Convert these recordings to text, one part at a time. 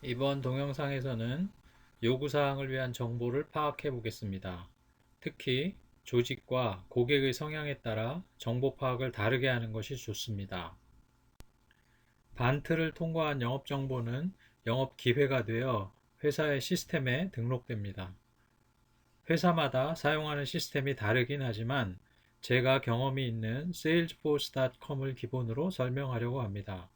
이번 동영상에서는 요구사항을 위한 정보를 파악해 보겠습니다. 특히 조직과 고객의 성향에 따라 정보 파악을 다르게 하는 것이 좋습니다. 반트를 통과한 영업 정보는 영업 기회가 되어 회사의 시스템에 등록됩니다. 회사마다 사용하는 시스템이 다르긴 하지만 제가 경험이 있는 salesforce.com을 기본으로 설명하려고 합니다.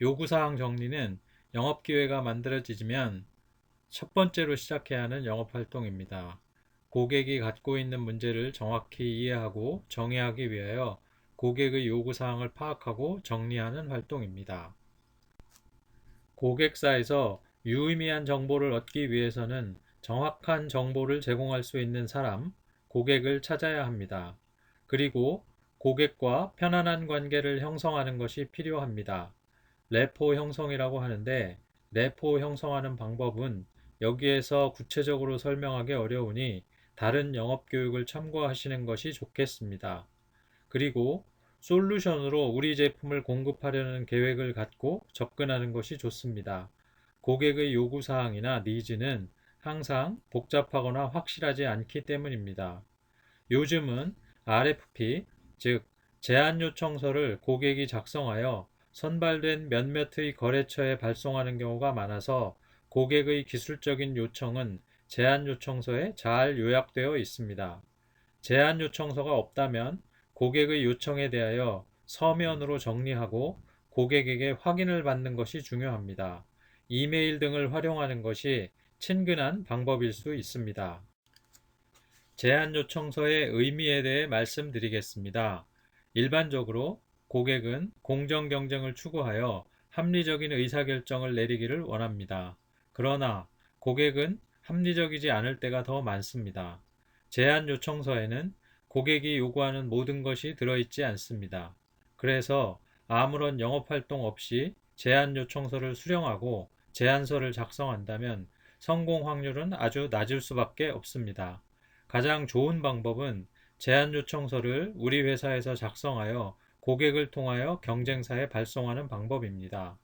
요구사항 정리는 영업 기회가 만들어지면 첫 번째로 시작해야 하는 영업 활동입니다. 고객이 갖고 있는 문제를 정확히 이해하고 정의하기 위하여 고객의 요구사항을 파악하고 정리하는 활동입니다. 고객사에서 유의미한 정보를 얻기 위해서는 정확한 정보를 제공할 수 있는 사람, 고객을 찾아야 합니다. 그리고 고객과 편안한 관계를 형성하는 것이 필요합니다. 레포 형성이라고 하는데 레포 형성하는 방법은 여기에서 구체적으로 설명하기 어려우니 다른 영업 교육을 참고하시는 것이 좋겠습니다. 그리고 솔루션으로 우리 제품을 공급하려는 계획을 갖고 접근하는 것이 좋습니다. 고객의 요구사항이나 니즈는 항상 복잡하거나 확실하지 않기 때문입니다. 요즘은 RFP, 즉 제안 요청서를 고객이 작성하여 선발된 몇몇의 거래처에 발송하는 경우가 많아서 고객의 기술적인 요청은 제안 요청서에 잘 요약되어 있습니다. 제안 요청서가 없다면 고객의 요청에 대하여 서면으로 정리하고 고객에게 확인을 받는 것이 중요합니다. 이메일 등을 활용하는 것이 친근한 방법일 수 있습니다. 제안 요청서의 의미에 대해 말씀드리겠습니다. 일반적으로 고객은 공정 경쟁을 추구하여 합리적인 의사결정을 내리기를 원합니다. 그러나 고객은 합리적이지 않을 때가 더 많습니다. 제안 요청서에는 고객이 요구하는 모든 것이 들어있지 않습니다. 그래서 아무런 영업 활동 없이 제안 요청서를 수령하고 제안서를 작성한다면 성공 확률은 아주 낮을 수밖에 없습니다. 가장 좋은 방법은 제안 요청서를 우리 회사에서 작성하여 고객을 통하여 경쟁사에 발송하는 방법입니다.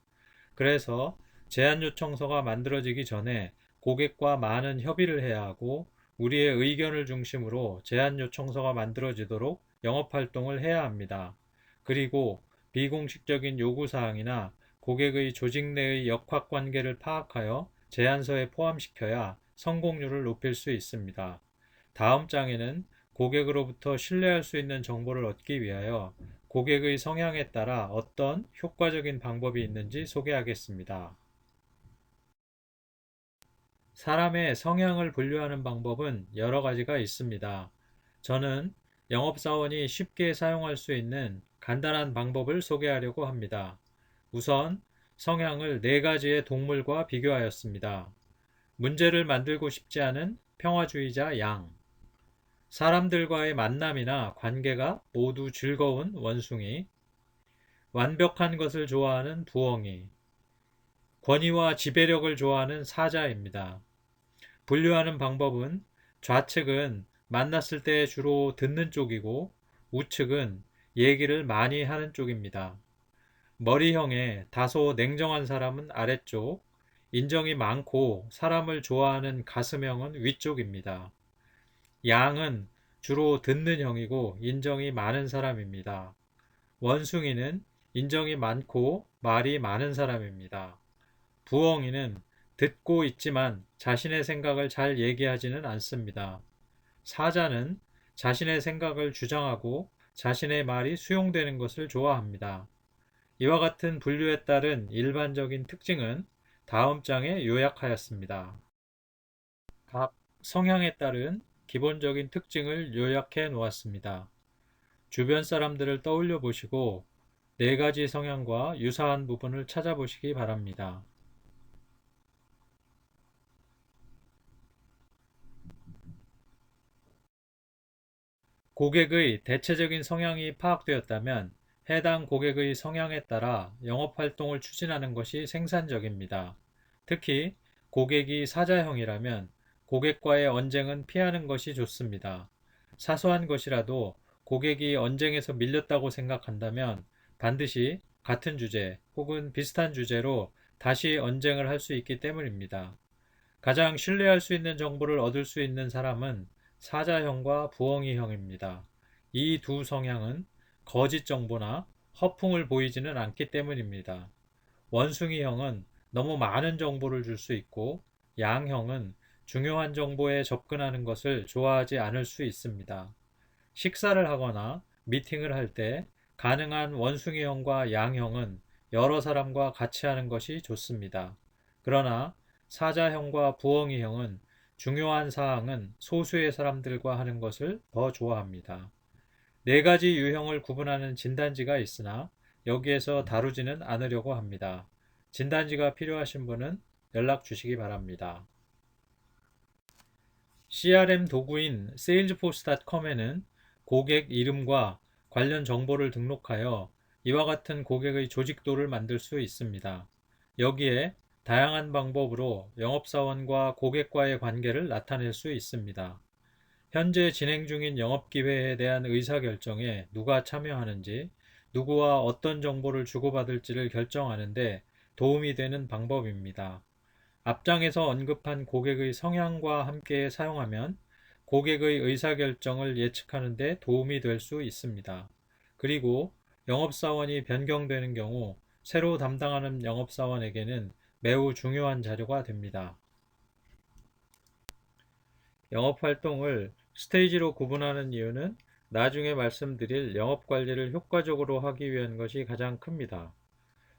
그래서 제안 요청서가 만들어지기 전에 고객과 많은 협의를 해야 하고 우리의 의견을 중심으로 제안 요청서가 만들어지도록 영업 활동을 해야 합니다. 그리고 비공식적인 요구 사항이나 고객의 조직 내의 역학 관계를 파악하여 제안서에 포함시켜야 성공률을 높일 수 있습니다. 다음 장에는 고객으로부터 신뢰할 수 있는 정보를 얻기 위하여 고객의 성향에 따라 어떤 효과적인 방법이 있는지 소개하겠습니다. 사람의 성향을 분류하는 방법은 여러 가지가 있습니다. 저는 영업사원이 쉽게 사용할 수 있는 간단한 방법을 소개하려고 합니다. 우선 성향을 네 가지의 동물과 비교하였습니다. 문제를 만들고 싶지 않은 평화주의자 양, 사람들과의 만남이나 관계가 모두 즐거운 원숭이, 완벽한 것을 좋아하는 부엉이, 권위와 지배력을 좋아하는 사자입니다. 분류하는 방법은 좌측은 만났을 때 주로 듣는 쪽이고 우측은 얘기를 많이 하는 쪽입니다. 머리형의 다소 냉정한 사람은 아래쪽, 인정이 많고 사람을 좋아하는 가슴형은 위쪽입니다. 양은 주로 듣는 형이고 인정이 많은 사람입니다. 원숭이는 인정이 많고 말이 많은 사람입니다. 부엉이는 듣고 있지만 자신의 생각을 잘 얘기하지는 않습니다. 사자는 자신의 생각을 주장하고 자신의 말이 수용되는 것을 좋아합니다. 이와 같은 분류에 따른 일반적인 특징은 다음 장에 요약하였습니다. 각 성향에 따른 기본적인 특징을 요약해 놓았습니다. 주변 사람들을 떠올려 보시고 네 가지 성향과 유사한 부분을 찾아보시기 바랍니다. 고객의 대체적인 성향이 파악되었다면 해당 고객의 성향에 따라 영업 활동을 추진하는 것이 생산적입니다. 특히 고객이 사자형이라면 고객과의 언쟁은 피하는 것이 좋습니다. 사소한 것이라도 고객이 언쟁에서 밀렸다고 생각한다면 반드시 같은 주제 혹은 비슷한 주제로 다시 언쟁을 할 수 있기 때문입니다. 가장 신뢰할 수 있는 정보를 얻을 수 있는 사람은 사자형과 부엉이형입니다. 이 두 성향은 거짓 정보나 허풍을 보이지는 않기 때문입니다. 원숭이형은 너무 많은 정보를 줄 수 있고 양형은 중요한 정보에 접근하는 것을 좋아하지 않을 수 있습니다. 식사를 하거나 미팅을 할 때 가능한 원숭이 형과 양 형은 여러 사람과 같이 하는 것이 좋습니다. 그러나 사자형과 부엉이 형은 중요한 사항은 소수의 사람들과 하는 것을 더 좋아합니다. 네 가지 유형을 구분하는 진단지가 있으나 여기에서 다루지는 않으려고 합니다. 진단지가 필요하신 분은 연락 주시기 바랍니다. CRM 도구인 salesforce.com에는 고객 이름과 관련 정보를 등록하여 이와 같은 고객의 조직도를 만들 수 있습니다. 여기에 다양한 방법으로 영업사원과 고객과의 관계를 나타낼 수 있습니다. 현재 진행 중인 영업기회에 대한 의사결정에 누가 참여하는지, 누구와 어떤 정보를 주고받을지를 결정하는데 도움이 되는 방법입니다. 앞장에서 언급한 고객의 성향과 함께 사용하면 고객의 의사결정을 예측하는 데 도움이 될 수 있습니다. 그리고 영업사원이 변경되는 경우 새로 담당하는 영업사원에게는 매우 중요한 자료가 됩니다. 영업활동을 스테이지로 구분하는 이유는 나중에 말씀드릴 영업관리를 효과적으로 하기 위한 것이 가장 큽니다.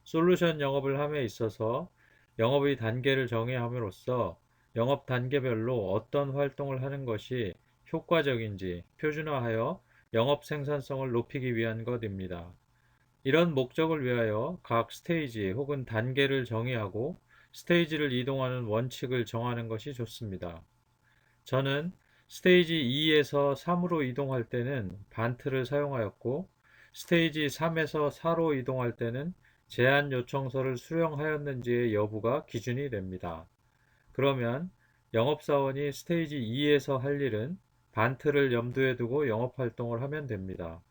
솔루션 영업을 함에 있어서 영업의 단계를 정의함으로써 영업 단계별로 어떤 활동을 하는 것이 효과적인지 표준화하여 영업 생산성을 높이기 위한 것입니다. 이런 목적을 위하여 각 스테이지 혹은 단계를 정의하고 스테이지를 이동하는 원칙을 정하는 것이 좋습니다. 저는 스테이지 2에서 3으로 이동할 때는 반트를 사용하였고 스테이지 3에서 4로 이동할 때는 제한 요청서를 수령하였는지의 여부가 기준이 됩니다. 그러면 영업사원이 스테이지 2에서 할 일은 반트를 염두에 두고 영업활동을 하면 됩니다.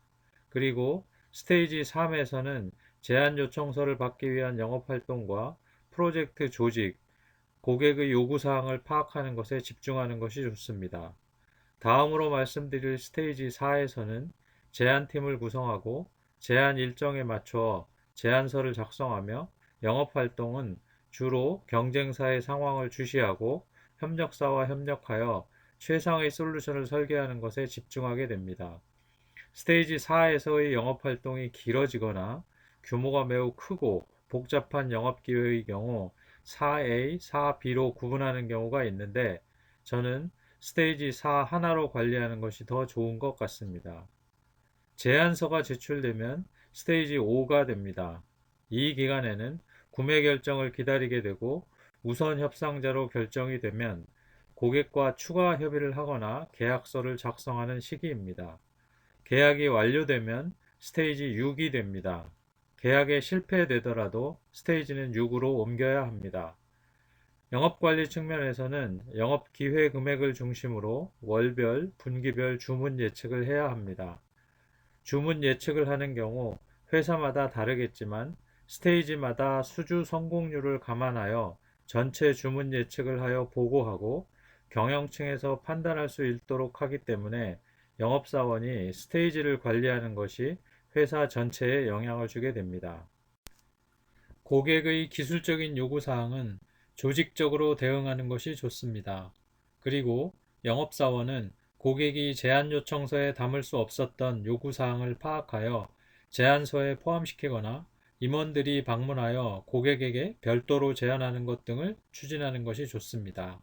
그리고 스테이지 3에서는 제한 요청서를 받기 위한 영업활동과 프로젝트 조직, 고객의 요구사항을 파악하는 것에 집중하는 것이 좋습니다. 다음으로 말씀드릴 스테이지 4에서는 제안팀을 구성하고 제안 일정에 맞춰 제안서를 작성하며 영업 활동은 주로 경쟁사의 상황을 주시하고 협력사와 협력하여 최상의 솔루션을 설계하는 것에 집중하게 됩니다. 스테이지 4에서의 영업 활동이 길어지거나 규모가 매우 크고 복잡한 영업 기회의 경우 4A, 4B로 구분하는 경우가 있는데 저는 스테이지 4 하나로 관리하는 것이 더 좋은 것 같습니다. 제안서가 제출되면 스테이지 5가 됩니다. 이 기간에는 구매 결정을 기다리게 되고 우선 협상자로 결정이 되면 고객과 추가 협의를 하거나 계약서를 작성하는 시기입니다. 계약이 완료되면 스테이지 6이 됩니다. 계약에 실패되더라도 스테이지는 6으로 옮겨야 합니다. 영업관리 측면에서는 영업 기회 금액을 중심으로 월별, 분기별 주문 예측을 해야 합니다. 주문 예측을 하는 경우 회사마다 다르겠지만 스테이지마다 수주 성공률을 감안하여 전체 주문 예측을 하여 보고하고 경영층에서 판단할 수 있도록 하기 때문에 영업사원이 스테이지를 관리하는 것이 회사 전체에 영향을 주게 됩니다. 고객의 기술적인 요구사항은 조직적으로 대응하는 것이 좋습니다. 그리고 영업사원은 고객이 제안 요청서에 담을 수 없었던 요구사항을 파악하여 제안서에 포함시키거나 임원들이 방문하여 고객에게 별도로 제안하는 것 등을 추진하는 것이 좋습니다.